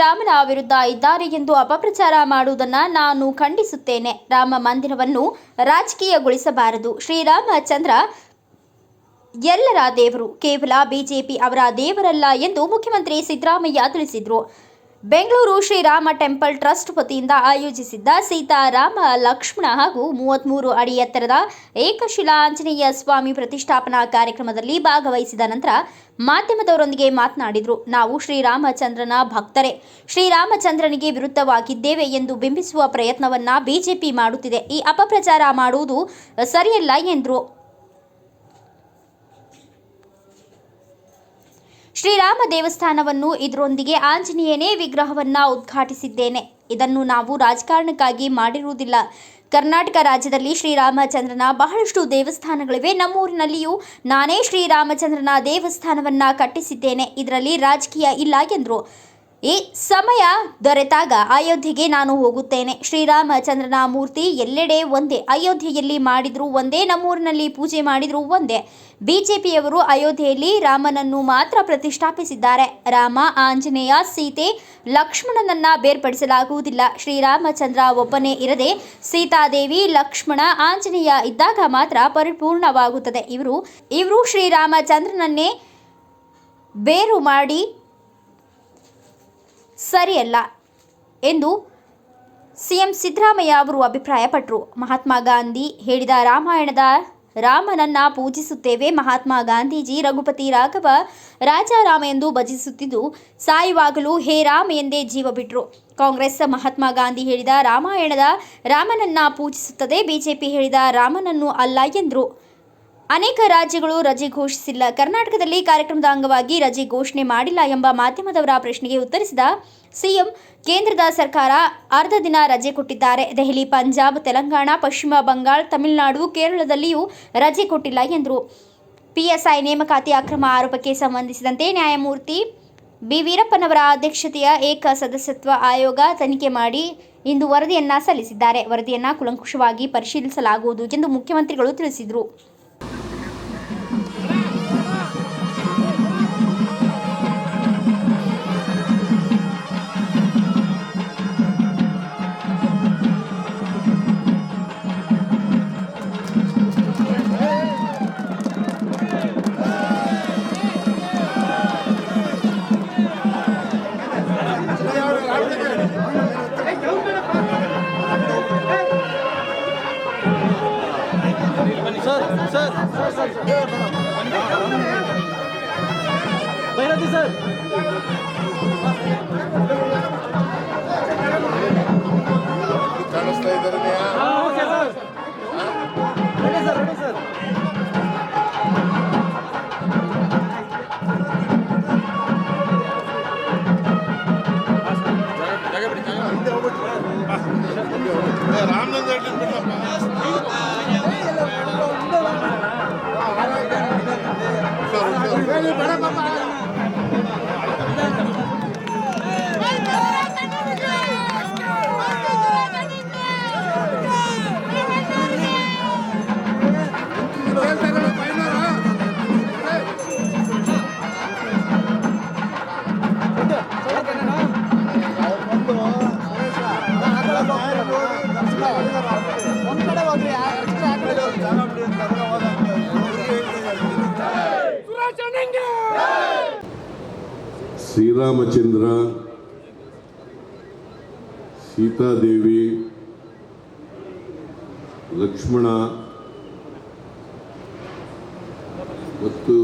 ಶ್ರೀರಾಮನ ವಿರುದ್ಧ ಇದ್ದಾರೆ ಎಂದು ಅಪಪ್ರಚಾರ ಮಾಡುವುದನ್ನು ನಾನು ಖಂಡಿಸುತ್ತೇನೆ. ರಾಮ ಮಂದಿರವನ್ನು ರಾಜಕೀಯಗೊಳಿಸಬಾರದು. ಶ್ರೀರಾಮಚಂದ್ರ ಎಲ್ಲರ ದೇವರು. ಕೇವಲ ಬಿಜೆಪಿ ಅವರ ದೇವರಲ್ಲ ಎಂದು ಮುಖ್ಯಮಂತ್ರಿ ಸಿದ್ದರಾಮಯ್ಯ ತಿಳಿಸಿದರು. ಬೆಂಗಳೂರು ಶ್ರೀರಾಮ ಟೆಂಪಲ್ ಟ್ರಸ್ಟ್ ವತಿಯಿಂದ ಆಯೋಜಿಸಿದ್ದ ಸೀತಾರಾಮ ಲಕ್ಷ್ಮಣ ಹಾಗೂ ಮೂವತ್ತ್ಮೂರು ಅಡಿ ಎತ್ತರದ ಏಕಶಿಲಾ ಆಂಜನೇಯ ಸ್ವಾಮಿ ಪ್ರತಿಷ್ಠಾಪನಾ ಕಾರ್ಯಕ್ರಮದಲ್ಲಿ ಭಾಗವಹಿಸಿದ ನಂತರ ಮಾಧ್ಯಮದವರೊಂದಿಗೆ ಮಾತನಾಡಿದರು. ನಾವು ಶ್ರೀರಾಮಚಂದ್ರನ ಭಕ್ತರೇ. ಶ್ರೀರಾಮಚಂದ್ರನಿಗೆ ವಿರುದ್ಧವಾಗಿದ್ದೇವೆ ಎಂದು ಬಿಂಬಿಸುವ ಪ್ರಯತ್ನವನ್ನು ಬಿಜೆಪಿ ಮಾಡುತ್ತಿದೆ. ಈ ಅಪಪ್ರಚಾರ ಮಾಡುವುದು ಸರಿಯಲ್ಲ ಎಂದರು. ಶ್ರೀರಾಮ ದೇವಸ್ಥಾನವನ್ನು ಇದರೊಂದಿಗೆ ಆಂಜನೇಯನೇ ವಿಗ್ರಹವನ್ನ ಉದ್ಘಾಟಿಸಿದ್ದೇನೆ. ಇದನ್ನು ನಾವು ರಾಜಕಾರಣಕ್ಕಾಗಿ ಮಾಡಿರುವುದಿಲ್ಲ. ಕರ್ನಾಟಕ ರಾಜ್ಯದಲ್ಲಿ ಶ್ರೀರಾಮಚಂದ್ರನ ಬಹಳಷ್ಟು ದೇವಸ್ಥಾನಗಳಿವೆ. ನಮ್ಮೂರಿನಲ್ಲಿಯೂ ನಾನೇ ಶ್ರೀರಾಮಚಂದ್ರನ ದೇವಸ್ಥಾನವನ್ನ ಕಟ್ಟಿಸಿದ್ದೇನೆ. ಇದರಲ್ಲಿ ರಾಜಕೀಯ ಇಲ್ಲ ಎಂದರು. ಈ ಸಮಯ ದೊರೆತಾಗ ಅಯೋಧ್ಯೆಗೆ ನಾನು ಹೋಗುತ್ತೇನೆ. ಶ್ರೀರಾಮಚಂದ್ರನ ಮೂರ್ತಿ ಎಲ್ಲೆಡೆ ಒಂದೇ. ಅಯೋಧ್ಯೆಯಲ್ಲಿ ಮಾಡಿದ್ರು ಒಂದೇ, ನಮ್ಮೂರಿನಲ್ಲಿ ಪೂಜೆ ಮಾಡಿದ್ರು ಒಂದೇ. ಬಿಜೆಪಿಯವರು ಅಯೋಧ್ಯೆಯಲ್ಲಿ ರಾಮನನ್ನು ಮಾತ್ರ ಪ್ರತಿಷ್ಠಾಪಿಸಿದ್ದಾರೆ. ರಾಮ, ಆಂಜನೇಯ, ಸೀತೆ, ಲಕ್ಷ್ಮಣನನ್ನ ಬೇರ್ಪಡಿಸಲಾಗುವುದಿಲ್ಲ. ಶ್ರೀರಾಮಚಂದ್ರ ಒಬ್ಬನೇ ಇರದೆ ಸೀತಾದೇವಿ, ಲಕ್ಷ್ಮಣ, ಆಂಜನೇಯ ಇದ್ದಾಗ ಮಾತ್ರ ಪರಿಪೂರ್ಣವಾಗುತ್ತದೆ. ಇವರು ಇವರು ಶ್ರೀರಾಮಚಂದ್ರನನ್ನೇ ಬೇರು ಮಾಡಿ ಸರಿಯಲ್ಲ ಎಂದು ಸಿಎಂ ಸಿದ್ದರಾಮಯ್ಯ ಅವರು ಅಭಿಪ್ರಾಯಪಟ್ಟರು. ಮಹಾತ್ಮ ಗಾಂಧಿ ಹೇಳಿದ ರಾಮಾಯಣದ ರಾಮನನ್ನ ಪೂಜಿಸುತ್ತೇವೆ. ಮಹಾತ್ಮ ಗಾಂಧೀಜಿ, ರಘುಪತಿ ರಾಘವ, ರಾಜಾರಾಮ ಎಂದು ಭಜಿಸುತ್ತಿದ್ದು, ಸಾಯುವಾಗಲೂ ಹೇ ರಾಮ ಎಂದೇ ಜೀವ ಬಿಟ್ಟರು ಕಾಂಗ್ರೆಸ್ ಮಹಾತ್ಮ ಗಾಂಧಿ ಹೇಳಿದ ರಾಮಾಯಣದ ರಾಮನನ್ನ ಪೂಜಿಸುತ್ತದೆ. ಬಿಜೆಪಿ ಹೇಳಿದ ರಾಮನನ್ನು ಅಲ್ಲ ಎಂದರು. ಅನೇಕ ರಾಜ್ಯಗಳು ರಜೆ ಘೋಷಿಸಿಲ್ಲ. ಕರ್ನಾಟಕದಲ್ಲಿ ಕಾರ್ಯಕ್ರಮದ ಅಂಗವಾಗಿ ರಜೆ ಘೋಷಣೆ ಮಾಡಿಲ್ಲ ಎಂಬ ಮಾಧ್ಯಮದವರ ಪ್ರಶ್ನೆಗೆ ಉತ್ತರಿಸಿದ ಸಿಎಂ, ಕೇಂದ್ರದ ಸರ್ಕಾರ ಅರ್ಧ ದಿನ ರಜೆ ಕೊಟ್ಟಿದ್ದಾರೆ. ದೆಹಲಿ, ಪಂಜಾಬ್, ತೆಲಂಗಾಣ, ಪಶ್ಚಿಮ ಬಂಗಾಳ, ತಮಿಳುನಾಡು, ಕೇರಳದಲ್ಲಿಯೂ ರಜೆ ಕೊಟ್ಟಿಲ್ಲ ಎಂದರು. ಪಿಎಸ್ಐ ನೇಮಕಾತಿ ಅಕ್ರಮ ಆರೋಪಕ್ಕೆ ಸಂಬಂಧಿಸಿದಂತೆ ನ್ಯಾಯಮೂರ್ತಿ ಬಿ. ವೀರಪ್ಪನವರ ಅಧ್ಯಕ್ಷತೆಯ ಏಕ ಸದಸ್ಯತ್ವ ಆಯೋಗ ತನಿಖೆ ಮಾಡಿ ಇಂದು ವರದಿಯನ್ನ ಸಲ್ಲಿಸಿದ್ದಾರೆ. ವರದಿಯನ್ನ ಕುಲಂಕುಷವಾಗಿ ಪರಿಶೀಲಿಸಲಾಗುವುದು ಎಂದು ಮುಖ್ಯಮಂತ್ರಿಗಳು ತಿಳಿಸಿದರು. ಸೀತಾದೇವಿ ಲಕ್ಷ್ಮಣ ಮತ್ತು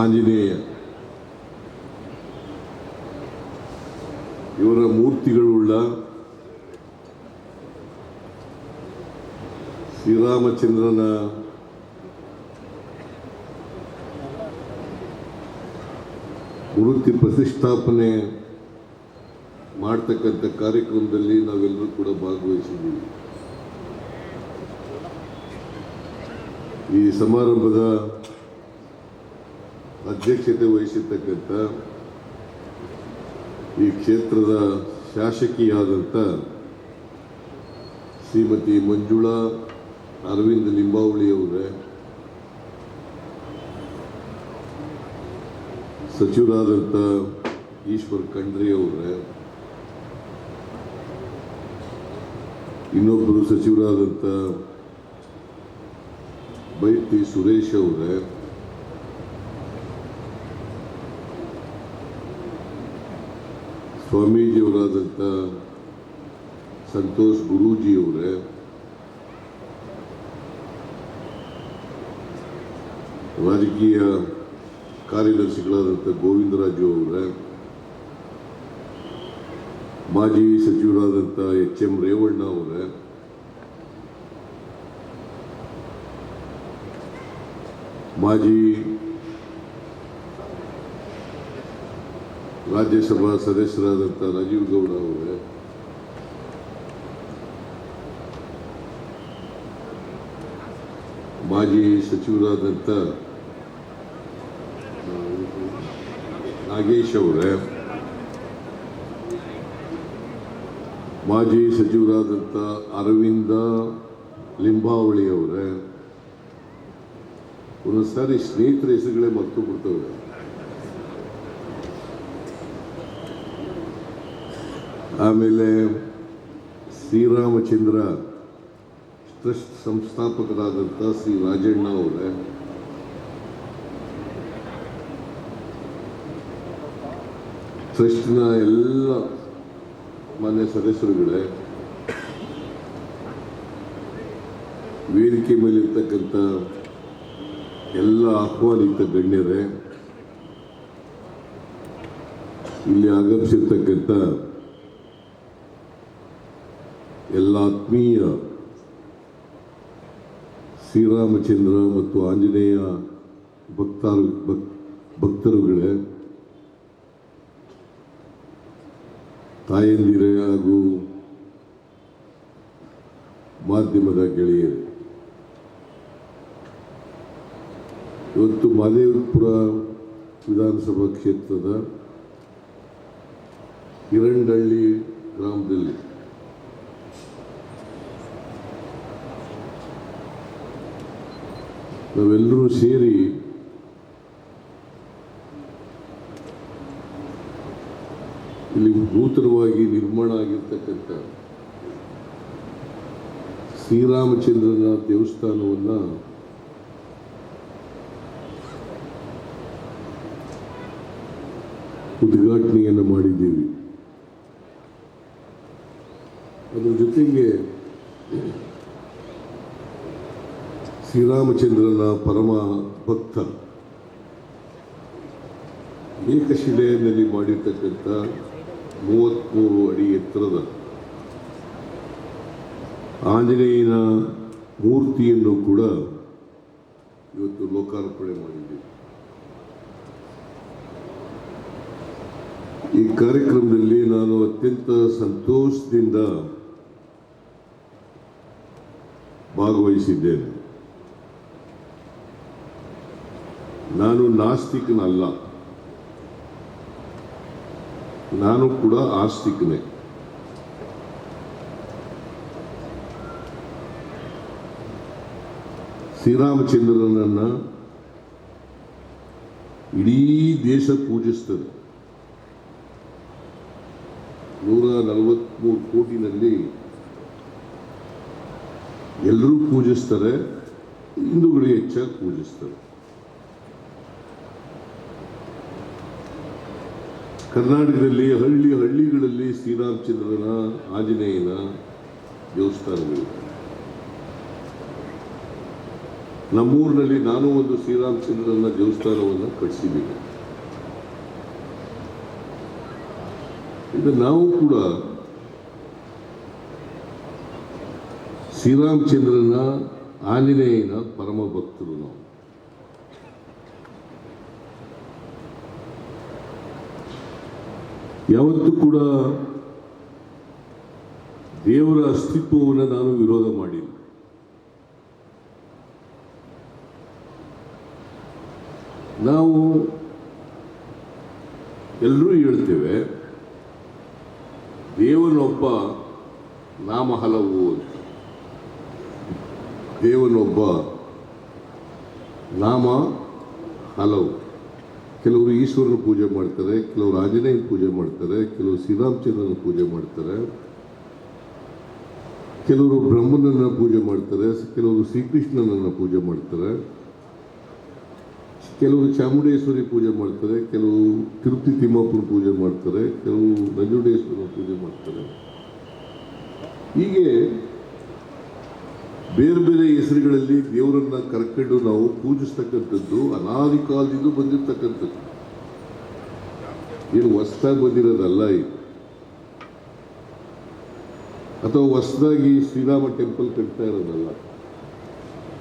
ಆಂಜನೇಯ. ಇವರ ಮೂರ್ತಿಗಳುಳ್ಳ ಶ್ರೀರಾಮಚಂದ್ರನ ಮೂರ್ತಿ ಪ್ರತಿಷ್ಠಾಪನೆ ಮಾಡ್ತಕ್ಕಂಥ ಕಾರ್ಯಕ್ರಮದಲ್ಲಿ ನಾವೆಲ್ಲರೂ ಕೂಡ ಭಾಗವಹಿಸಿದ್ದೀವಿ. ಈ ಸಮಾರಂಭದ ಅಧ್ಯಕ್ಷತೆ ವಹಿಸಿರ್ತಕ್ಕಂಥ ಈ ಕ್ಷೇತ್ರದ ಶಾಸಕಿಯಾದಂಥ ಶ್ರೀಮತಿ ಮಂಜುಳಾ ಅರವಿಂದ ಲಿಂಬಾವಳಿ ಅವರೇ ಸಚಿವರಾದಂಥ ಈಶ್ವರ್ ಖಂಡ್ರೆ ಅವರೇ ಇನ್ನೊಬ್ಬರು ಸಚಿವರಾದಂಥ ಬೈತಿ ಸುರೇಶ್ ಅವರೇ ಸ್ವಾಮೀಜಿಯವರಾದಂಥ ಸಂತೋಷ್ ಗುರೂಜಿಯವರೇ ರಾಜಕೀಯ ಕಾರ್ಯದರ್ಶಿಗಳಾದಂಥ ಗೋವಿಂದರಾಜು ಅವರೇ, ಮಾಜಿ ಸಚಿವರಾದಂಥ ಎಚ್ ಎಂ ರೇವಣ್ಣ ಅವರೇ, ಮಾಜಿ ರಾಜ್ಯಸಭಾ ಸದಸ್ಯರಾದಂಥ ರಾಜೀವ್ ಗೌಡ ಅವರೇ, ಮಾಜಿ ಸಚಿವರಾದಂಥ ಆ, ನಾಗೇಶ್ ಅವರೇ ಮಾಜಿ ಸಚಿವರಾದಂಥ ಅರವಿಂದ ಲಿಂಬಾವಳಿ ಅವರೇ ಒಂದೊಂದು ಸಾರಿ ಸ್ನೇಹಿತರ ಹೆಸರುಗಳೇ ಮರೆತು ಬಿಡ್ತವೆ ಆಮೇಲೆ ಶ್ರೀರಾಮಚಂದ್ರ ಟ್ರಸ್ಟ್ ಸಂಸ್ಥಾಪಕರಾದಂಥ ಶ್ರೀ ರಾಜಣ್ಣ ಅವರೇ ಟ್ರಸ್ಟ್ನ ಎಲ್ಲ ಮಾನ್ಯ ಸದಸ್ಯರುಗಳೇ, ವೇದಿಕೆ ಮೇಲಿರ್ತಕ್ಕಂಥ ಎಲ್ಲ ಆಹ್ವಾನಿತ ಗಣ್ಯರೇ, ಇಲ್ಲಿ ಆಗಮಿಸಿರ್ತಕ್ಕಂಥ ಎಲ್ಲ ಆತ್ಮೀಯ ಶ್ರೀರಾಮಚಂದ್ರ ಮತ್ತು ಆಂಜನೇಯ ಭಕ್ತಾರು ಭಕ್ ಭಕ್ತರುಗಳೇ ತಾಯಂದಿರೇ ಹಾಗೂ ಮಾಧ್ಯಮದ ಗೆಳೆಯರು ಇವತ್ತು ಮಾದೇವಪುರ ವಿಧಾನಸಭಾ ಕ್ಷೇತ್ರದ ಹಿರಂಡಳ್ಳಿ ಗ್ರಾಮದಲ್ಲಿ ನಾವೆಲ್ಲರೂ ಸೇರಿ ಇಲ್ಲಿ ಭೂತರವಾಗಿ ನಿರ್ಮಾಣ ಆಗಿರ್ತಕ್ಕಂಥ ಶ್ರೀರಾಮಚಂದ್ರನ ದೇವಸ್ಥಾನವನ್ನು ಉದ್ಘಾಟನೆಯನ್ನು ಮಾಡಿದ್ದೀವಿ. ಅದರ ಜೊತೆಗೆ ಶ್ರೀರಾಮಚಂದ್ರನ ಪರಮ ಭಕ್ತ ಏಕಶಿಲೆಯಲ್ಲಿ ಮಾಡಿರ್ತಕ್ಕಂಥ ಮೂವತ್ತ್ಮೂರು ಅಡಿ ಎತ್ತರದ ಆಂಜನೇಯನ ಮೂರ್ತಿಯನ್ನು ಕೂಡ ಇವತ್ತು ಲೋಕಾರ್ಪಣೆ ಮಾಡಿದೆ ಈ ಕಾರ್ಯಕ್ರಮದಲ್ಲಿ ನಾನು ಅತ್ಯಂತ ಸಂತೋಷದಿಂದ ಭಾಗವಹಿಸಿದ್ದೇನೆ. ನಾನು ನಾಸ್ತಿಕನಲ್ಲ. ನಾನು ಕೂಡ ಆಸ್ತಿಕನೇ. ಶ್ರೀರಾಮಚಂದ್ರನನ್ನ ಇಡೀ ದೇಶ ಪೂಜಿಸ್ತದೆ. ನೂರ ನಲವತ್ಮೂರು ಕೋಟಿನಲ್ಲಿ ಎಲ್ಲರೂ ಪೂಜಿಸ್ತಾರೆ, ಹಿಂದೂಗಳು ಹೆಚ್ಚಾಗಿ ಪೂಜಿಸ್ತಾರೆ. ಕರ್ನಾಟಕದಲ್ಲಿ ಹಳ್ಳಿ ಹಳ್ಳಿಗಳಲ್ಲಿ ಶ್ರೀರಾಮಚಂದ್ರನ ಆಂಜನೇಯನ ದೇವಸ್ಥಾನಗಳಿವೆ. ನಮ್ಮೂರಿನಲ್ಲಿ ನಾನು ಒಂದು ಶ್ರೀರಾಮಚಂದ್ರನ ದೇವಸ್ಥಾನವನ್ನು ಕಟ್ಟಿಸಿದ್ದೀನಿ ಈಗ ನಾವು ಕೂಡ ಶ್ರೀರಾಮಚಂದ್ರನ ಆಂಜನೇಯನ ಪರಮ ಭಕ್ತರು ನಾವು. ಯಾವತ್ತೂ ಕೂಡ ದೇವರ ಅಸ್ತಿತ್ವವನ್ನು ನಾನು ವಿರೋಧ ಮಾಡಿಲ್ಲ. ನಾವು ಎಲ್ಲರೂ ಹೇಳ್ತೇವೆ, ದೇವನೊಬ್ಬ ನಾಮ ಹಲವು ಅಂತ. ದೇವನೊಬ್ಬ ನಾಮ ಹಲವು ಕೆಲವರು ಈಶ್ವರನ ಪೂಜೆ ಮಾಡ್ತಾರೆ, ಕೆಲವರು ಆಂಜನೇಯನ ಪೂಜೆ ಮಾಡ್ತಾರೆ, ಕೆಲವರು ಶ್ರೀರಾಮಚಂದ್ರನ ಪೂಜೆ ಮಾಡ್ತಾರೆ, ಕೆಲವರು ಬ್ರಹ್ಮನನ್ನು ಪೂಜೆ ಮಾಡ್ತಾರೆ, ಕೆಲವರು ಶ್ರೀಕೃಷ್ಣನನ್ನು ಪೂಜೆ ಮಾಡ್ತಾರೆ, ಕೆಲವರು ಚಾಮುಂಡೇಶ್ವರಿ ಪೂಜೆ ಮಾಡ್ತಾರೆ ಕೆಲವು ತಿರುಪತಿ ತಿಮ್ಮಾಪುರ ಪೂಜೆ ಮಾಡ್ತಾರೆ ಕೆಲವು ನಂಜುಂಡೇಶ್ವರನ ಪೂಜೆ ಮಾಡ್ತಾರೆ. ಹೀಗೆ ಬೇರೆ ಬೇರೆ ಹೆಸರುಗಳಲ್ಲಿ ದೇವರನ್ನ ಕರ್ಕೊಂಡು ನಾವು ಪೂಜಿಸ್ತಕ್ಕಂಥದ್ದು ಅನಾದಿ ಕಾಲದಿಂದ ಬಂದಿರತಕ್ಕಂಥದ್ದು. ಏನು ಹೊಸ್ದಾಗಿ ಬಂದಿರೋದಲ್ಲ ಇದು. ಅಥವಾ ಹೊಸದಾಗಿ ಶ್ರೀರಾಮ ಟೆಂಪಲ್ ಕಟ್ತಾ ಇರೋದಲ್ಲ.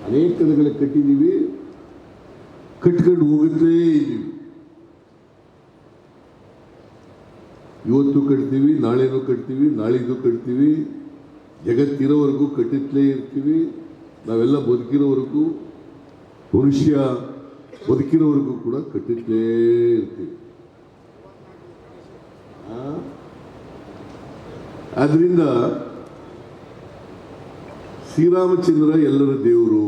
ಅನೇಕ ಕಡೆಗಳಿಗೆ ಕಟ್ಟಿದ್ದೀವಿ, ಕಟ್ಕೊಂಡು ಹೋಗುತ್ತಲೇ ಇದ್ದೀವಿ. ಇವತ್ತು ಕಟ್ತೀವಿ, ನಾಳೆನೂ ಕಟ್ತೀವಿ, ನಾಳಿದ್ದು ಕಟ್ತೀವಿ. ಜಗತ್ತಿರೋವರೆಗೂ ಕಟ್ಟಿತ್ತಲೇ ಇರ್ತೀವಿ. ನಾವೆಲ್ಲ ಬದುಕಿರೋವರೆಗೂ ಮನುಷ್ಯ ಬದುಕಿರೋವರೆಗೂ ಕೂಡ ಕಟ್ಟಿತ್ತಲೇ ಇರ್ತೀವಿ. ಆದ್ದರಿಂದ ಶ್ರೀರಾಮಚಂದ್ರ ಎಲ್ಲರ ದೇವರು.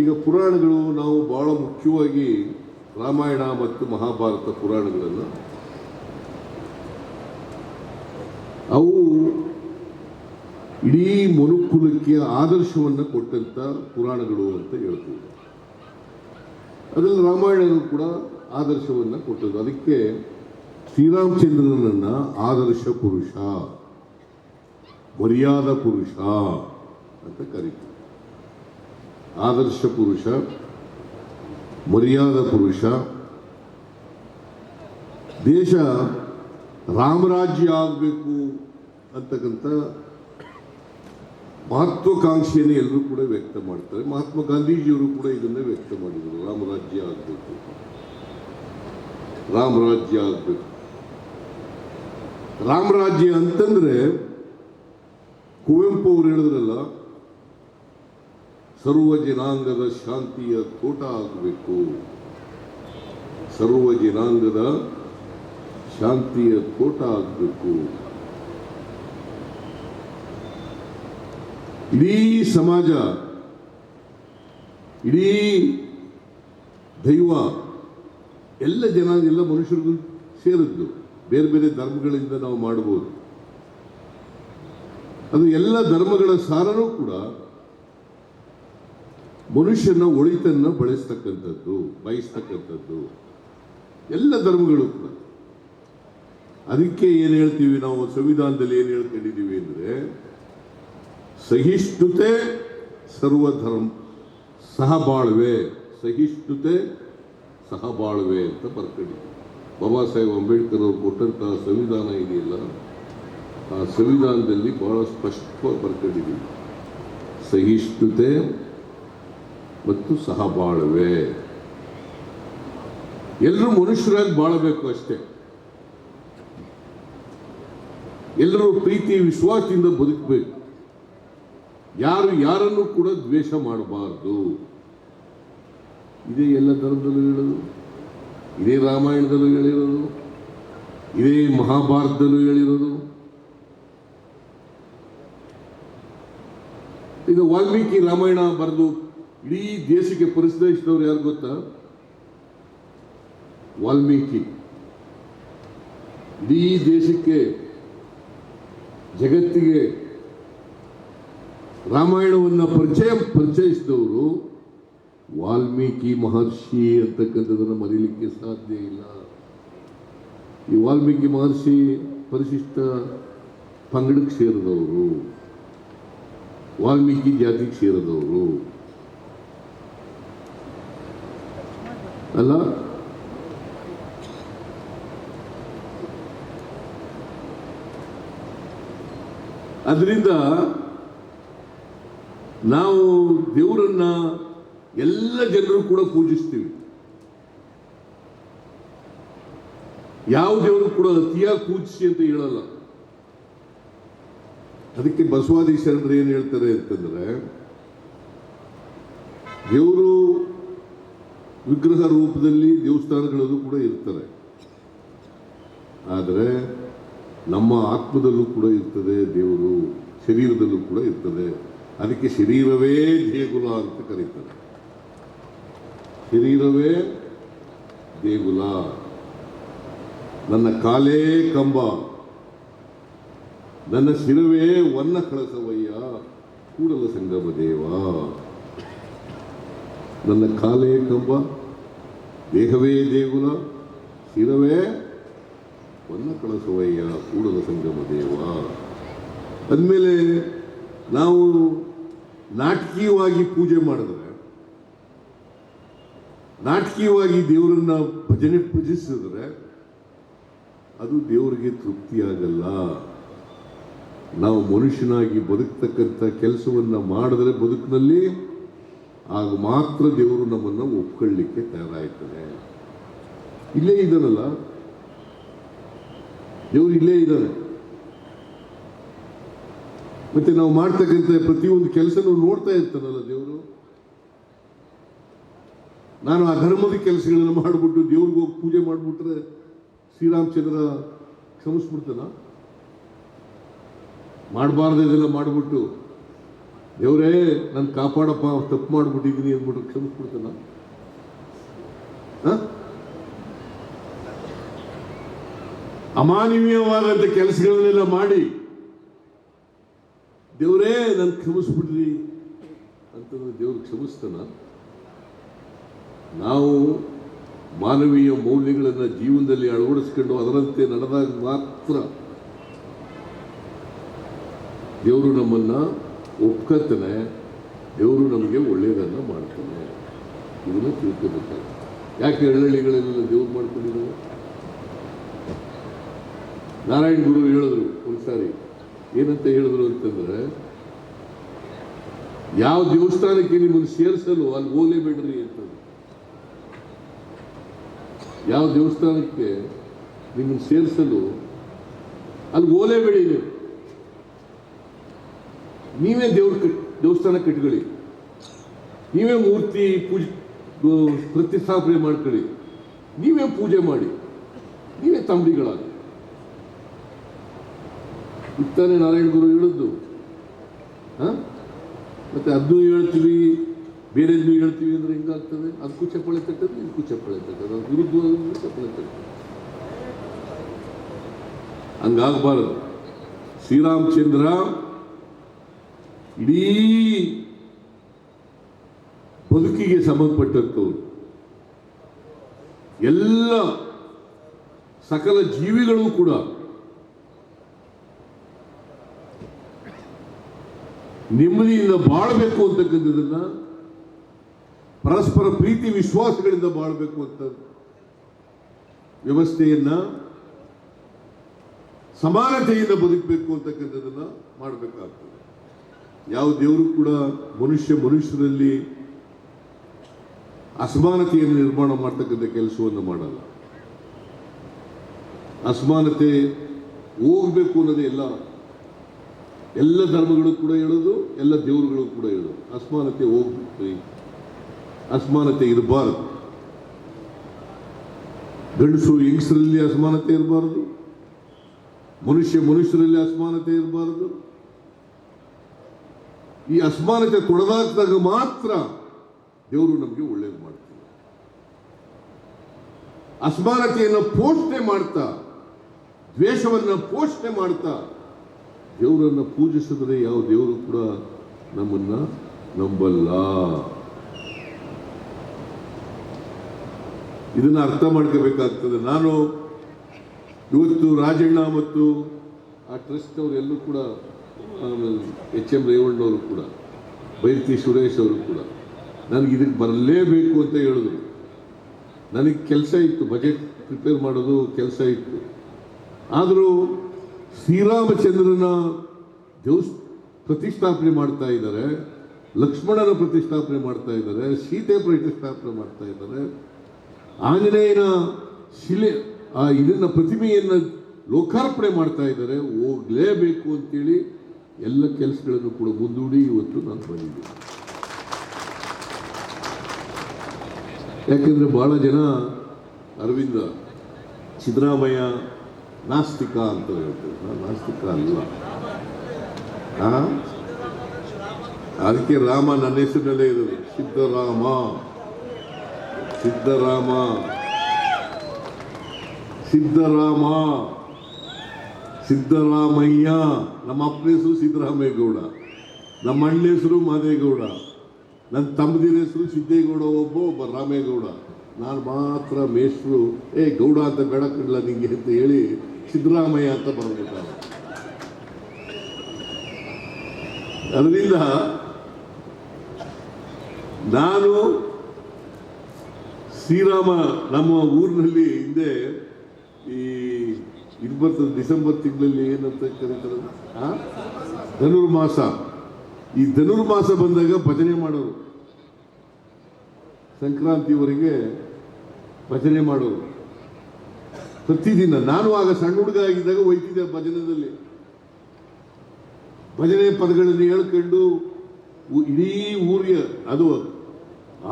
ಈಗ ಪುರಾಣಗಳು ನಾವು ಬಹಳ ಮುಖ್ಯವಾಗಿ ರಾಮಾಯಣ ಮತ್ತು ಮಹಾಭಾರತ ಪುರಾಣಗಳನ್ನು ಅವು ಇಡೀ ಮನುಕುಲಕ್ಕೆ ಆದರ್ಶವನ್ನು ಕೊಟ್ಟಂಥ ಪುರಾಣಗಳು ಅಂತ ಹೇಳ್ತೀವಿ. ಅದರಲ್ಲಿ ರಾಮಾಯಣನು ಕೂಡ ಆದರ್ಶವನ್ನು ಕೊಟ್ಟದ್ದು. ಅದಕ್ಕೆ ಶ್ರೀರಾಮಚಂದ್ರನನ್ನ ಆದರ್ಶ ಪುರುಷ, ಮರ್ಯಾದ ಪುರುಷ ಅಂತ ಕರೀತೀವಿ. ಆದರ್ಶ ಪುರುಷ, ಮರ್ಯಾದ ಪುರುಷ, ದೇಶ ರಾಮರಾಜ್ಯ ಆಗಬೇಕು ಅಂತಕ್ಕಂಥ ಮಹತ್ವಾಕಾಂಕ್ಷೆಯನ್ನು ಎಲ್ಲರೂ ಕೂಡ ವ್ಯಕ್ತ ಮಾಡ್ತಾರೆ. ಮಹಾತ್ಮ ಗಾಂಧೀಜಿಯವರು ಕೂಡ ಇದನ್ನೇ ವ್ಯಕ್ತ ಮಾಡಿದರು. ರಾಮರಾಜ್ಯ ಆಗಬೇಕು. ರಾಮರಾಜ್ಯ ಆಗಬೇಕು. ರಾಮರಾಜ್ಯ ಅಂತಂದ್ರೆ ಕುವೆಂಪು ಅವರು ಹೇಳಿದ್ರಲ್ಲ, ಸರ್ವ ಜನಾಂಗದ ಶಾಂತಿಯ ತೋಟ ಆಗಬೇಕು. ಸರ್ವ ಜನಾಂಗದ ಶಾಂತಿಯ ಕೋಟ ಆಗಬೇಕು. ಇಡೀ ಸಮಾಜ, ಇಡೀ ದೈವ, ಎಲ್ಲ ಜನ, ಎಲ್ಲ ಮನುಷ್ಯರಿಗೂ ಸೇರಿದ್ದು. ಬೇರೆ ಬೇರೆ ಧರ್ಮಗಳಿಂದ ನಾವು ಮಾಡಬಹುದು ಅದು ಎಲ್ಲ ಧರ್ಮಗಳ ಸಾರನೂ ಕೂಡ ಮನುಷ್ಯನ ಒಳಿತನ್ನು ಬಳಸ್ತಕ್ಕಂಥದ್ದು, ಬಯಸ್ತಕ್ಕಂಥದ್ದು. ಎಲ್ಲ ಧರ್ಮಗಳು ಕೂಡ. ಅದಕ್ಕೆ ಏನು ಹೇಳ್ತೀವಿ ನಾವು ಸಂವಿಧಾನದಲ್ಲಿ ಏನು ಹೇಳ್ಕೊಂಡಿದ್ದೀವಿ ಅಂದರೆ, ಸಹಿಷ್ಣುತೆ ಸರ್ವಧರ್ಮ, ಸಹಬಾಳ್ವೆ, ಸಹಿಷ್ಣುತೆ ಸಹಬಾಳ್ವೆ ಅಂತ ಬರ್ಕೊಂಡಿದ್ದೀವಿ. ಬಾಬಾ ಸಾಹೇಬ್ ಅಂಬೇಡ್ಕರ್ ಅವರು ಕೊಟ್ಟಂತಹ ಸಂವಿಧಾನ ಇದೆಯಲ್ಲ, ಆ ಸಂವಿಧಾನದಲ್ಲಿ ಬಹಳ ಸ್ಪಷ್ಟವಾಗಿ ಬರ್ಕೊಂಡಿದ್ದೀವಿ. ಸಹಿಷ್ಣುತೆ ಮತ್ತು ಸಹಬಾಳ್ವೆ. ಎಲ್ಲರೂ ಮನುಷ್ಯರಾಗಿ ಬಾಳಬೇಕು ಅಷ್ಟೇ. ಎಲ್ಲರೂ ಪ್ರೀತಿ ವಿಶ್ವಾಸದಿಂದ ಬದುಕಬೇಕು. ಯಾರು ಯಾರನ್ನು ಕೂಡ ದ್ವೇಷ ಮಾಡಬಾರ್ದು. ಇದೇ ಎಲ್ಲ ಧರ್ಮದಲ್ಲೂ ಹೇಳೋದು, ಇದೇ ರಾಮಾಯಣದಲ್ಲೂ ಹೇಳಿರೋದು, ಇದೇ ಮಹಾಭಾರತದಲ್ಲೂ ಹೇಳಿರೋದು. ಇದು ವಾಲ್ಮೀಕಿ ರಾಮಾಯಣ ಬರೆದು ಇಡೀ ದೇಶಕ್ಕೆ ಪರಿಚಯಿಸಿದವರು ಯಾರು ಗೊತ್ತಾ? ವಾಲ್ಮೀಕಿ. ಇಡೀ ದೇಶಕ್ಕೆ ಜಗತ್ತಿಗೆ ರಾಮಾಯಣವನ್ನು ಪರಿಚಯ ಪರಿಚಯಿಸಿದವರು ವಾಲ್ಮೀಕಿ ಮಹರ್ಷಿ ಅಂತಕ್ಕಂಥದ್ದನ್ನು ಮರೀಲಿಕ್ಕೆ ಸಾಧ್ಯ ಇಲ್ಲ. ಈ ವಾಲ್ಮೀಕಿ ಮಹರ್ಷಿ ಪರಿಶಿಷ್ಟ ಪಂಗಡಕ್ಕೆ ಸೇರಿದವರು, ವಾಲ್ಮೀಕಿ ಜಾತಿಗೆ ಸೇರಿದವರು. ಅಲ್ಲ? ಅದರಿಂದ ನಾವು ದೇವರನ್ನ ಎಲ್ಲ ಜನರು ಕೂಡ ಪೂಜಿಸ್ತೀವಿ. ಯಾವ ದೇವರು ಕೂಡ ಅತಿಯಾಗಿ ಪೂಜಿಸಿ ಅಂತ ಹೇಳಲ್ಲ. ಅದಕ್ಕೆ ಬಸವಾದಿ ಶರಣರು ಏನು ಹೇಳ್ತಾರೆ ಅಂತಂದ್ರೆ, ದೇವರು ವಿಗ್ರಹ ರೂಪದಲ್ಲಿ ದೇವಸ್ಥಾನಗಳಲ್ಲೂ ಕೂಡ ಇರ್ತಾರೆ. ಆದರೆ ನಮ್ಮ ಆತ್ಮದಲ್ಲೂ ಕೂಡ ಇರ್ತದೆ, ದೇವರು ಶರೀರದಲ್ಲೂ ಕೂಡ ಇರ್ತದೆ. ಅದಕ್ಕೆ ಶರೀರವೇ ದೇಗುಲ ಅಂತ ಕರೀತಾರೆ. ಶರೀರವೇ ದೇಗುಲ. ನನ್ನ ಕಾಲೇ ಕಂಬ. ನನ್ನ ಶಿರವೇ ವನ್ನ ಕಳಸವಯ್ಯ. ಕೂಡಲ ಸಂಗಮ ದೇವ. ನನ್ನ ಕಾಲೇ ಕಂಬ, ದೇಹವೇ ದೇಗುಲ, ಶಿರವೇ ವನ್ನ ಕಳಸುವಯ್ಯ ಕೂಡಲ ಸಂಗಮ ದೇವ. ಅಂದಮೇಲೆ ನಾವು ನಾಟಕೀಯವಾಗಿ ಪೂಜೆ ಮಾಡಿದ್ರೆ, ನಾಟಕೀಯವಾಗಿ ದೇವರನ್ನ ಭಜನೆ ಪೂಜಿಸಿದ್ರೆ ಅದು ದೇವರಿಗೆ ತೃಪ್ತಿಯಾಗಲ್ಲ ನಾವು ಮನುಷ್ಯನಾಗಿ ಬದುಕ್ತಕ್ಕಂಥ ಕೆಲಸವನ್ನ ಮಾಡಿದ್ರೆ ಬದುಕಿನಲ್ಲಿ, ಆಗ ಮಾತ್ರ ದೇವರು ನಮ್ಮನ್ನು ಒಪ್ಕೊಳ್ಳಿಕ್ಕೆ ತಯಾರಾಗ್ತದೆ ಇಲ್ಲೇ ಇದ್ದಾನಲ್ಲ ದೇವರು ಇಲ್ಲೇ ಇದ್ದಾರೆ ಮತ್ತೆ ನಾವು ಮಾಡ್ತಕ್ಕಂಥ ಪ್ರತಿಯೊಂದು ಕೆಲಸನೂ ನೋಡ್ತಾ ಇರ್ತಾನಲ್ಲ ದೇವರು? ನಾನು ಆ ಧರ್ಮದ ಕೆಲಸಗಳನ್ನು ಮಾಡಿಬಿಟ್ಟು ದೇವ್ರಿಗೆ ಹೋಗಿ ಪೂಜೆ ಮಾಡಿಬಿಟ್ರೆ ಶ್ರೀರಾಮಚಂದ್ರ ಕ್ಷಮಿಸ್ಬಿಡ್ತಾನ? ಮಾಡಬಾರ್ದು ಇದೆಲ್ಲ ಮಾಡಿಬಿಟ್ಟು, ದೇವರೇ, ನಾನು ಕಾಪಾಡಪ್ಪ, ತಪ್ಪು ಮಾಡಿಬಿಟ್ಟಿದ್ದೀನಿ ಅಂದ್ಬಿಟ್ಟು ಕ್ಷಮಿಸ್ಬಿಡ್ತಾನ ಹ? ಅಮಾನವೀಯವಾದಂಥ ಕೆಲಸಗಳನ್ನೆಲ್ಲ ಮಾಡಿ. ದೇವರೇ ನನ್ನ ಕ್ಷಮಿಸ್ಬಿಡ್ರಿ ಅಂತ ದೇವ್ರು ಕ್ಷಮಿಸ್ತಾನ. ನಾವು ಮಾನವೀಯ ಮೌಲ್ಯಗಳನ್ನು ಜೀವನದಲ್ಲಿ ಅಳವಡಿಸ್ಕೊಂಡು ಅದರಂತೆ ನಡೆದಾಗ ಮಾತ್ರ ದೇವರು ನಮ್ಮನ್ನು ಒಪ್ಕೊತಾನೆ, ದೇವರು ನಮಗೆ ಒಳ್ಳೆಯದನ್ನು ಮಾಡ್ತಾನೆ. ಇದನ್ನು ತಿಳ್ಕೊಬೇಕಾಗ್ತದೆ ಯಾಕೆ ಹಳ್ಳಿಗಳೆಲ್ಲ ದೇವ್ರು ಮಾಡ್ಕೊಂಡಿದ್ದಾರೆ? ನಾರಾಯಣ ಗುರು ಹೇಳಿದ್ರು ಒಂದ್ಸಾರಿ. ಏನಂತ ಹೇಳಿದ್ರು ಅಂತಂದ್ರೆ, ಯಾವ ದೇವಸ್ಥಾನಕ್ಕೆ ನಿಮ್ಮನ್ನು ಸೇರಿಸಲು ಅಲ್ಲಿ ಹೋಗಲೇಬೇಡ್ರಿ ಅಂತ ಯಾವ ದೇವಸ್ಥಾನಕ್ಕೆ ನಿಮ್ಮನ್ನು ಸೇರಿಸಲು ಅಲ್ಲಿ ಹೋಗಲೇಬೇಡಿ ನೀವು. ನೀವೇ ದೇವ್ರ ದೇವಸ್ಥಾನ ಕಟ್ಕೊಳ್ಳಿ. ನೀವೇ ಮೂರ್ತಿ ಪೂಜೆ ಪ್ರತಿಸ್ಥಾಪನೆ ಮಾಡ್ಕೊಳ್ಳಿ. ನೀವೇ ಪೂಜೆ ಮಾಡಿ. ನೀವೇ ತಂಬಡಿಗಳಾಗಿ ಇತ್ತಾನೆ ನಾರಾಯಣ ಗುರು ಹೇಳಿದ್ದು. ಹ? ಮತ್ತೆ ಅದನ್ನು ಹೇಳ್ತೀವಿ ಬೇರೆದ್ದು ಹೇಳ್ತೀವಿ ಅಂದ್ರೆ ಹೆಂಗಾಗ್ತದೆ? ಅದಕ್ಕೂ ಚಪ್ಪಳೆ ತಟ್ಟದು ಇದಕ್ಕೂ ಚಪ್ಪಳೆ ತಟ್ಟದು ಅದು ವಿರುದ್ಧ ಚಪ್ಪಳೆ ತಟ್ಟದು ಹಂಗಾಗಬಾರದು. ಶ್ರೀರಾಮಚಂದ್ರ ಇಡೀ ಬದುಕಿಗೆ ಸಂಬಂಧಪಟ್ಟಂಥವ್ರು. ಎಲ್ಲ ಸಕಲ ಜೀವಿಗಳು ಕೂಡ ನೆಮ್ಮದಿಯಿಂದ ಬಾಳಬೇಕು ಅಂತಕ್ಕಂಥದ್ದನ್ನು ಪರಸ್ಪರ ಪ್ರೀತಿ, ವಿಶ್ವಾಸಗಳಿಂದ ಬಾಳಬೇಕು ಅಂತ ವ್ಯವಸ್ಥೆಯನ್ನ ಸಮಾನತೆಯಿಂದ ಬದುಕಬೇಕು ಅಂತಕ್ಕಂಥದ್ದನ್ನ ಮಾಡಬೇಕಾಗ್ತದೆ. ಯಾವ ದೇವರು ಕೂಡ ಮನುಷ್ಯ ಮನುಷ್ಯರಲ್ಲಿ ಅಸಮಾನತೆಯನ್ನು ನಿರ್ಮಾಣ ಮಾಡ್ತಕ್ಕಂಥ ಕೆಲಸವನ್ನು ಮಾಡಲ್ಲ. ಅಸಮಾನತೆ ಹೋಗಬೇಕು ಅನ್ನೋದೇ ಎಲ್ಲ ಎಲ್ಲ ಧರ್ಮಗಳು ಕೂಡ ಹೇಳೋದು, ಎಲ್ಲ ದೇವರುಗಳು ಕೂಡ ಹೇಳೋದು. ಅಸಮಾನತೆ ಹೋಗ್ಬಿಟ್ಟು ಅಸಮಾನತೆ ಇರಬಾರದು. ಗಂಡಸು, ಹೆಂಗಸರಲ್ಲಿ ಅಸಮಾನತೆ ಇರಬಾರದು. ಮನುಷ್ಯ, ಮನುಷ್ಯರಲ್ಲಿ ಅಸಮಾನತೆ ಇರಬಾರದು. ಈ ಅಸಮಾನತೆ ಕೊಡದಾಗ್ದಾಗ ಮಾತ್ರ ದೇವರು ನಮಗೆ ಒಳ್ಳೇದು ಮಾಡ್ತಾರೆ ಅಸಮಾನತೆಯನ್ನು ಪೋಷಣೆ ಮಾಡ್ತಾ, ದ್ವೇಷವನ್ನು ಪೋಷಣೆ ಮಾಡ್ತಾ ದೇವರನ್ನ ಪೂಜಿಸಿದ್ರೆ ಯಾವ ದೇವರು ಕೂಡ ನಮ್ಮನ್ನ ನಂಬಲ್ಲ. ಇದನ್ನ ಅರ್ಥ ಮಾಡ್ಕೋಬೇಕಾಗ್ತದೆ. ನಾನು ಇವತ್ತು ರಾಜಣ್ಣ ಮತ್ತು ಆ ಟ್ರಸ್ಟ್ ಅವರು ಎಲ್ಲರೂ ಕೂಡ ಎಚ್ ಎಂ ರೇವಣ್ಣವರು ಕೂಡ, ಬೈರ್ತಿ ಸುರೇಶ್ ಅವರು ಕೂಡ ನನಗೆ ಇದಕ್ಕೆ ಬರಲೇಬೇಕು ಅಂತ ಹೇಳಿದ್ರು. ನನಗೆ ಕೆಲಸ ಇತ್ತು, ಬಜೆಟ್ ಪ್ರಿಪೇರ್ ಮಾಡೋದು ಕೆಲಸ ಇತ್ತು. ಆದರೂ ಶ್ರೀರಾಮಚಂದ್ರನ ದೇವಸ್ ಪ್ರತಿಷ್ಠಾಪನೆ ಮಾಡ್ತಾ ಇದ್ದಾರೆ, ಲಕ್ಷ್ಮಣನ ಪ್ರತಿಷ್ಠಾಪನೆ ಮಾಡ್ತಾ ಇದ್ದಾರೆ, ಸೀತೆ ಪ್ರತಿಷ್ಠಾಪನೆ ಮಾಡ್ತಾ ಇದ್ದಾರೆ. ಆಂಜನೇಯನ ಶಿಲೆ, ಆ ಇದನ್ನ ಪ್ರತಿಮೆಯನ್ನು ಲೋಕಾರ್ಪಣೆ ಮಾಡ್ತಾ ಇದ್ದಾರೆ. ಹೋಗ್ಲೇಬೇಕು ಅಂತೇಳಿ ಎಲ್ಲ ಕೆಲಸಗಳನ್ನು ಕೂಡ ಮುಂದೂಡಿ ಇವತ್ತು ನಾನು ಬಂದಿದ್ದೀನಿ. ಯಾಕೆಂದ್ರೆ ಬಹಳ ಜನ ಅರವಿಂದ, ಸಿದ್ದರಾಮಯ್ಯ ನಾಸ್ತಿಕ ಅಂತ ಹೇಳ್ತೇವೆ. ನಾಸ್ತಿಕ ಅಲ್ಲ? ಅದಕ್ಕೆ ರಾಮ ನನ್ನ ಹೆಸರಿನಲ್ಲೇ ಇರೋದು. ಸಿದ್ಧರಾಮ. ಸಿದ್ಧರಾಮ. ಸಿದ್ಧರಾಮ. ಸಿದ್ದರಾಮಯ್ಯ ನಮ್ಮ ಅಪ್ಪನ ಹೆಸರು ಸಿದ್ದರಾಮೇಗೌಡ ನಮ್ಮ ಅಣ್ಣ ಹೆಸರು ಮಾದೇಗೌಡ. ನನ್ನ ತಮ್ಮದಿನ ಹೆಸರು ಸಿದ್ದೇಗೌಡ, ಒಬ್ಬ ಒಬ್ಬ ರಾಮೇಗೌಡ. ನಾನು ಮಾತ್ರ ಮೇಷ್ಟ್ರು. ಏ, ಗೌಡ ಅಂತ ಬೇಡ ನಿಂಗೆ ಅಂತ ಹೇಳಿ ಸಿದ್ದರಾಮಯ್ಯ ಅಂತ ಬರ್ಬಿಟ್ಟಾರೆ ಅದರಿಂದ ನಾನು ಶ್ರೀರಾಮ ನಮ್ಮ ಊರಿನಲ್ಲಿ ಹಿಂದೆ ಈ ಬರ್ತದೆ ಡಿಸೆಂಬರ್ ತಿಂಗಳಲ್ಲಿ ಏನಂತ ಕರೀತಾರೆ? ಧನುರ್ಮಾಸ. ಈ ಧನುರ್ಮಾಸ ಬಂದಾಗ ಭಜನೆ ಮಾಡೋರು. ಸಂಕ್ರಾಂತಿವರೆಗೆ ಭಜನೆ ಮಾಡೋರು. ಪ್ರತಿದಿನ ನಾನು ಆಗ ಸಣ್ಣ ಹುಡುಗ ಆಗಿದ್ದಾಗ ಒಯ್ತಿದ್ದೆ ಭಜನದಲ್ಲಿ. ಭಜನೆ ಪದಗಳನ್ನು ಹೇಳ್ಕೊಂಡು ಇಡೀ ಊರಿಗೆ ಅದು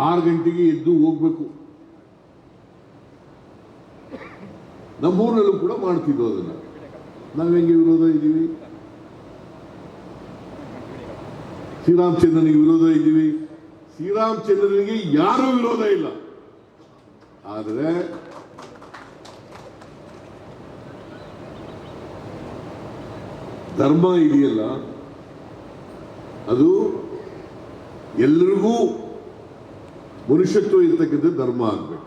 ಆರು ಗಂಟೆಗೆ ಎದ್ದು ಹೋಗ್ಬೇಕು. ನಮ್ಮೂರಲ್ಲೂ ಕೂಡ ಮಾಡ್ತಿದ್ವು ಅದನ್ನ. ನಾವು ಹೆಂಗೆ ವಿರೋಧ ಇದ್ದೀವಿ? ಶ್ರೀರಾಮಚಂದ್ರನಿಗೆ ವಿರೋಧ ಇದ್ದೀವಿ. ಶ್ರೀರಾಮಚಂದ್ರನಿಗೆ ಯಾರೂ ವಿರೋಧ ಇಲ್ಲ. ಆದರೆ ಧರ್ಮ ಇದೆಯಲ್ಲ, ಅದು ಎಲ್ಲರಿಗೂ ಮನುಷ್ಯತ್ವ ಇರ್ತಕ್ಕಂಥ ಧರ್ಮ ಆಗ್ಬೇಕು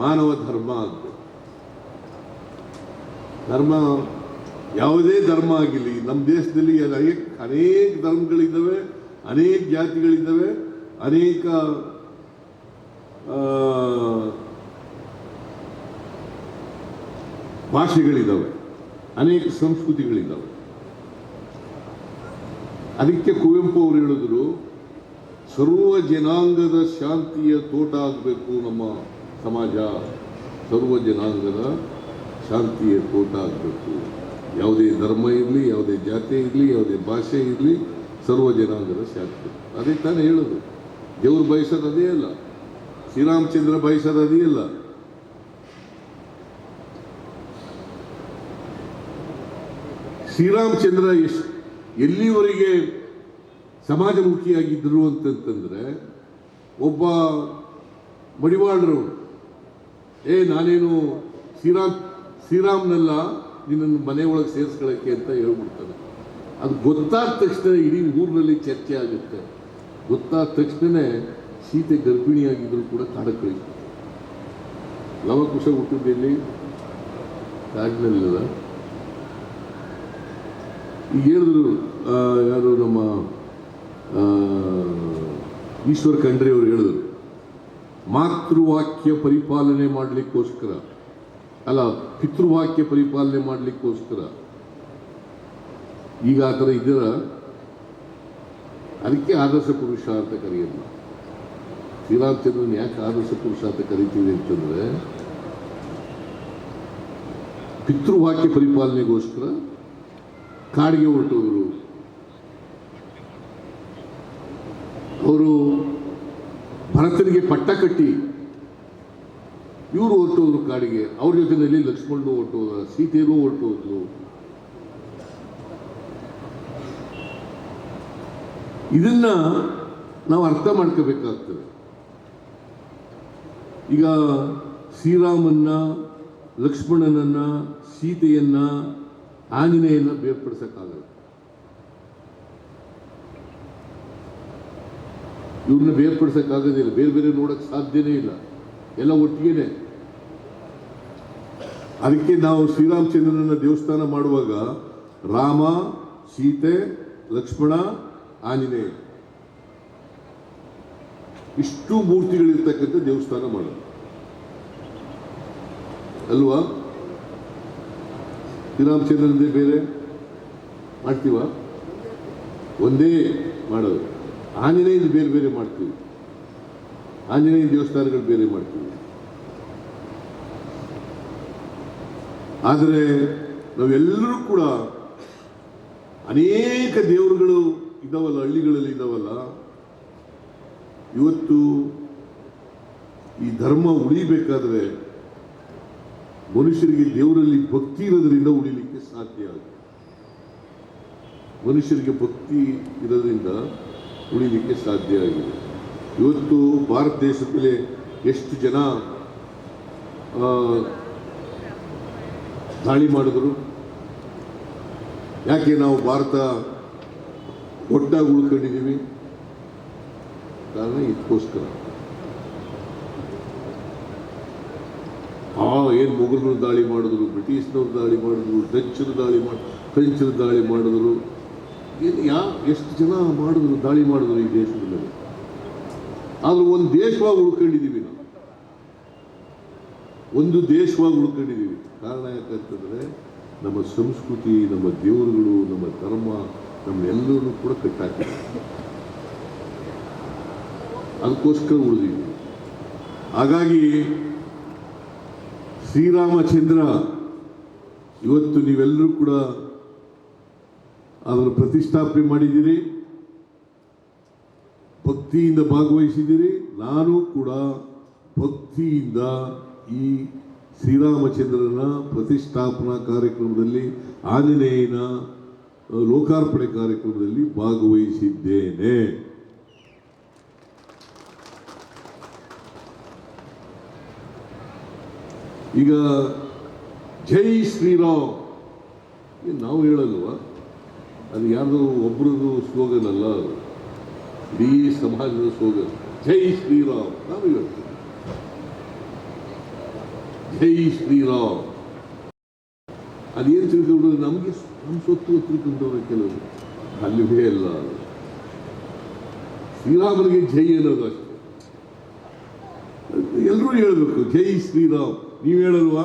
ಮಾನವ ಧರ್ಮ ಆಗ್ಬೇಕು. ಧರ್ಮ ಯಾವುದೇ ಧರ್ಮ ಆಗಿರಲಿ, ನಮ್ಮ ದೇಶದಲ್ಲಿ ಅನೇಕ ಅನೇಕ ಧರ್ಮಗಳಿದ್ದಾವೆ, ಅನೇಕ ಜಾತಿಗಳಿದ್ದಾವೆ, ಅನೇಕ ಭಾಷೆಗಳಿದ್ದಾವೆ. ಅನೇಕ ಸಂಸ್ಕೃತಿಗಳಿದ್ದಾವೆ. ಅದಕ್ಕೆ ಕುವೆಂಪು ಅವರು ಹೇಳಿದ್ರು, ಸರ್ವ ಜನಾಂಗದ ಶಾಂತಿಯ ತೋಟ ಆಗಬೇಕು ನಮ್ಮ ಸಮಾಜ. ಸರ್ವ ಜನಾಂಗದ ಶಾಂತಿಯ ತೋಟ ಆಗಬೇಕು. ಯಾವುದೇ ಧರ್ಮ ಇರಲಿ, ಯಾವುದೇ ಜಾತಿ ಇರಲಿ, ಯಾವುದೇ ಭಾಷೆ ಇರಲಿ, ಸರ್ವ ಜನಾಂಗದ ಶಾಂತಿ ಅದೇ ತಾನೇ ಹೇಳೋದು. ದೇವರು ಬಯಸೋದು ಅದೇ ಅಲ್ಲ. ಶ್ರೀರಾಮಚಂದ್ರ ಬಯಸೋದು ಅದೇ ಅಲ್ಲ. ಶ್ರೀರಾಮಚಂದ್ರ ಎಸ್ ಎಲ್ಲಿವರೆಗೆ ಸಮಾಜಮುಖಿಯಾಗಿದ್ದರು ಅಂತಂತಂದರೆ ಒಬ್ಬ ಮಡಿವಾಳರು, ಏ, ನಾನೇನು ಶ್ರೀರಾಮ್, ಶ್ರೀರಾಮ್ನೆಲ್ಲ, ನಿನ್ನನ್ನು ಮನೆಯೊಳಗೆ ಸೇರಿಸ್ಕೊಳ್ಳೋಕ್ಕೆ ಅಂತ ಹೇಳ್ಬಿಡ್ತಾನೆ ಅದು ಗೊತ್ತಾದ ತಕ್ಷಣ ಇಡೀ ಊರಿನಲ್ಲಿ ಚರ್ಚೆ ಆಗುತ್ತೆ. ಗೊತ್ತಾದ ತಕ್ಷಣ ಸೀತೆ ಗರ್ಭಿಣಿಯಾಗಿದ್ದರೂ ಕೂಡ ಕಾಡಕ್ಕೆ ಕಳಿಸ್ತಾರೆ ಲವಕುಶ ಹುಟ್ಟಿದ್ದಲ್ಲಿ ಕಾಡಿನಲ್ಲಿಲ್ಲ ಹೇಳಿದ್ರು ಯಾರು ನಮ್ಮ ಈಶ್ವರ್ ಖಂಡ್ರೆ ಅವರು ಹೇಳಿದರು, ಮಾತೃವಾಕ್ಯ ಪರಿಪಾಲನೆ ಮಾಡಲಿಕ್ಕೋಸ್ಕರ, ಅಲ್ಲ, ಪಿತೃವಾಕ್ಯ ಪರಿಪಾಲನೆ ಮಾಡಲಿಕ್ಕೋಸ್ಕರ, ಈಗ ಆ ಥರ ಇದರ ಅದಕ್ಕೆ ಆದರ್ಶ ಪುರುಷ ಅಂತ ಕರೆಯಲ್ಲ. ಶ್ರೀರಾಮಚಂದ್ರನ್ ಯಾಕೆ ಆದರ್ಶ ಪುರುಷ ಅಂತ ಕರೀತೀವಿ ಅಂತಂದ್ರೆ, ಪಿತೃವಾಕ್ಯ ಪರಿಪಾಲನೆಗೋಸ್ಕರ ಕಾಡಿಗೆ ಹೊರಟೋದ್ರು. ಅವರು ಭರತನಿಗೆ ಪಟ್ಟ ಕಟ್ಟಿ ಇವರು ಹೊರಟೋದ್ರು ಕಾಡಿಗೆ. ಅವ್ರ ಜೊತೆಯಲ್ಲಿ ಲಕ್ಷ್ಮಣನು ಹೊರಟೋದ ಸೀತೆಯೂ ಹೊರಟೋದ್ರು. ಇದನ್ನ ನಾವು ಅರ್ಥ ಮಾಡ್ಕೋಬೇಕಾಗ್ತದೆ. ಈಗ ಶ್ರೀರಾಮನ್ನ, ಲಕ್ಷ್ಮಣನನ್ನ, ಸೀತೆಯನ್ನ ಆಂಜನೇಯನ್ನ ಬೇರ್ಪಡಿಸೋಕ್ಕಾಗಲ್ಲ. ಇವ್ರನ್ನ ಬೇರ್ಪಡಿಸೋಕ್ಕಾಗೋದಿಲ್ಲ. ಬೇರೆ ಬೇರೆ ನೋಡಕ್ಕೆ ಸಾಧ್ಯನೇ ಇಲ್ಲ. ಎಲ್ಲ ಒಟ್ಟಿಗೆನೆ. ಅದಕ್ಕೆ ನಾವು ಶ್ರೀರಾಮಚಂದ್ರನ ದೇವಸ್ಥಾನ ಮಾಡುವಾಗ ರಾಮ, ಸೀತೆ, ಲಕ್ಷ್ಮಣ, ಆಂಜನೇಯ. ಇಷ್ಟು ಮೂರ್ತಿಗಳಿರ್ತಕ್ಕಂಥ ದೇವಸ್ಥಾನ ಮಾಡೋದು. ಅಲ್ವಾ? ಶ್ರೀರಾಮಚಂದ್ರನದೇ ಬೇರೆ ಮಾಡ್ತೀವ? ಒಂದೇ ಮಾಡೋದು. ಆಂಜನೇಯನ ಬೇರೆ ಬೇರೆ ಮಾಡ್ತೀವಿ. ಆಂಜನೇಯ ದೇವಸ್ಥಾನಗಳು ಬೇರೆ ಮಾಡ್ತೀವಿ. ಆದರೆ ನಾವೆಲ್ಲರೂ ಕೂಡ ಅನೇಕ ದೇವರುಗಳು ಇದ್ದಾವಲ್ಲ, ಹಳ್ಳಿಗಳಲ್ಲಿ ಇದ್ದಾವಲ್ಲ, ಇವತ್ತು ಈ ಧರ್ಮ ಉಳಿಬೇಕಾದ್ರೆ ಮನುಷ್ಯರಿಗೆ ದೇವರಲ್ಲಿ ಭಕ್ತಿ ಇರೋದ್ರಿಂದ ಉಳಿಲಿಕ್ಕೆ ಸಾಧ್ಯ ಆಗುತ್ತೆ ಮನುಷ್ಯರಿಗೆ ಭಕ್ತಿ ಇರೋದ್ರಿಂದ ಉಳಿಲಿಕ್ಕೆ ಸಾಧ್ಯ ಆಗಿದೆ. ಇವತ್ತು ಭಾರತ ದೇಶದಲ್ಲಿ ಎಷ್ಟು ಜನ ದಾಳಿ ಮಾಡಿದ್ರು? ಯಾಕೆ ನಾವು ಭಾರತ ಒಟ್ಟಾಗಿ ಉಳ್ಕೊಂಡಿದ್ದೀವಿ? ಕಾರಣ ಇದಕ್ಕೋಸ್ಕರ. ಆ ಏನು ಮೊಘಲರು ದಾಳಿ ಮಾಡಿದ್ರು, ಬ್ರಿಟಿಷ್ನವ್ರು ದಾಳಿ ಮಾಡಿದ್ರು ಡಚ್ಚರು ದಾಳಿ ಮಾಡಿ, ಫ್ರೆಂಚರು ದಾಳಿ ಮಾಡಿದ್ರು, ಏನು ಯಾ, ಎಷ್ಟು ಜನ ಮಾಡಿದ್ರು, ದಾಳಿ ಮಾಡಿದ್ರು ಈ ದೇಶದ ಮೇಲೆ ಆದರೂ ಒಂದು ದೇಶವಾಗಿ ಉಳ್ಕೊಂಡಿದ್ದೀವಿ ನಾವು. ಒಂದು ದೇಶವಾಗಿ ಉಳ್ಕೊಂಡಿದ್ದೀವಿ ಕಾರಣ ಯಾಕಂತಂದರೆ, ನಮ್ಮ ಸಂಸ್ಕೃತಿ, ನಮ್ಮ ದೇವರುಗಳು, ನಮ್ಮ ಧರ್ಮ ನಮ್ಮೆಲ್ಲರೂ ಕೂಡ ಕಟ್ಟಾಕಿದೆ. ಅದಕ್ಕೋಸ್ಕರ ಉಳಿದೀವಿ ಹಾಗಾಗಿ ಶ್ರೀರಾಮಚಂದ್ರ, ಇವತ್ತು ನೀವೆಲ್ಲರೂ ಕೂಡ ಅದರ ಪ್ರತಿಷ್ಠಾಪನೆ ಮಾಡಿದ್ದೀರಿ. ಭಕ್ತಿಯಿಂದ ಭಾಗವಹಿಸಿದ್ದೀರಿ. ನಾನು ಕೂಡ ಭಕ್ತಿಯಿಂದ ಈ ಶ್ರೀರಾಮಚಂದ್ರನ ಪ್ರತಿಷ್ಠಾಪನಾ ಕಾರ್ಯಕ್ರಮದಲ್ಲಿ, ಆಂಜನೇಯನ ಲೋಕಾರ್ಪಣೆ ಕಾರ್ಯಕ್ರಮದಲ್ಲಿ ಭಾಗವಹಿಸಿದ್ದೇನೆ. ಈಗ ಜೈ ಶ್ರೀರಾಮ್. ನಾವು ಹೇಳೋದು ಅದು ಯಾರ್ದು ಒಬ್ರದ್ದು ಸ್ಲೋಗನ್ ಅಲ್ಲ ಇಡೀ ಸಮಾಜದ ಸ್ಲೋಗನ್ ಜೈ ಶ್ರೀರಾಮ್. ನಾವು ಹೇಳ್ತೀವಿ ಜೈ ಶ್ರೀರಾಮ್. ಅದೇನು ತಿಳ್ಕೊಂಡ್ರೆ? ನಮಗೆ ನಮ್ಮ ಸೊತ್ತು ತಿಳ್ಕೊಂಡವ್ರೆ ಕೆಲವರು. ಅಲ್ಲಿವೇ ಅಲ್ಲ. ಶ್ರೀರಾಮನಿಗೆ ಜೈ ಅನ್ನೋದು ಅಷ್ಟೇ. ಎಲ್ಲರೂ ಹೇಳಬೇಕು, ಜೈ ಶ್ರೀರಾಮ್. ನೀವು ಹೇಳಲ್ವಾ?